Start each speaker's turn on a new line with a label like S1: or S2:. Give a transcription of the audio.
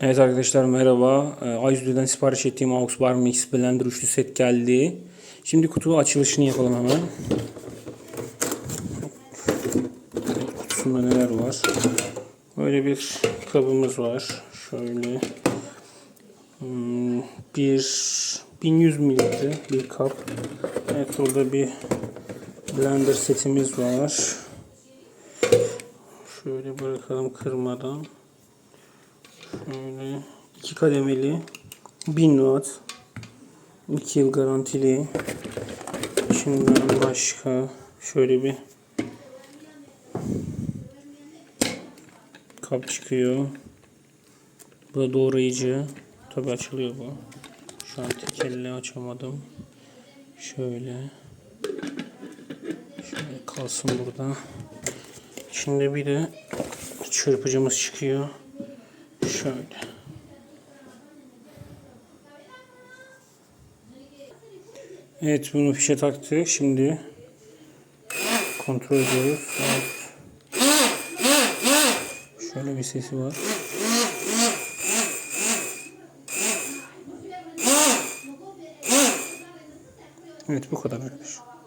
S1: Evet arkadaşlar merhaba. Ee, A101'den sipariş ettiğim AUX Bar Mix Blender üçlü set geldi. Şimdi kutu açılışını yapalım hemen. Kutusunda neler var? Böyle bir kabımız var. Şöyle hmm, bir 1100 mililitre bir kap. Evet orada bir blender setimiz var. Şöyle bırakalım kırmadan. Şöyle iki kademeli 1000 watt 2 yıl garantili. İçinden başka şöyle bir kap çıkıyor. Bu da doğrayıcı. Tabi açılıyor bu. Şu an tek elle açamadım. Şöyle. Şöyle kalsın burada. Şimdi bir de çırpıcımız çıkıyor Şöyle. Evet bunu fişe taktı. Şimdi kontrol ediyoruz. Evet. Şöyle bir sesi var. Evet bu kadar arkadaşlar.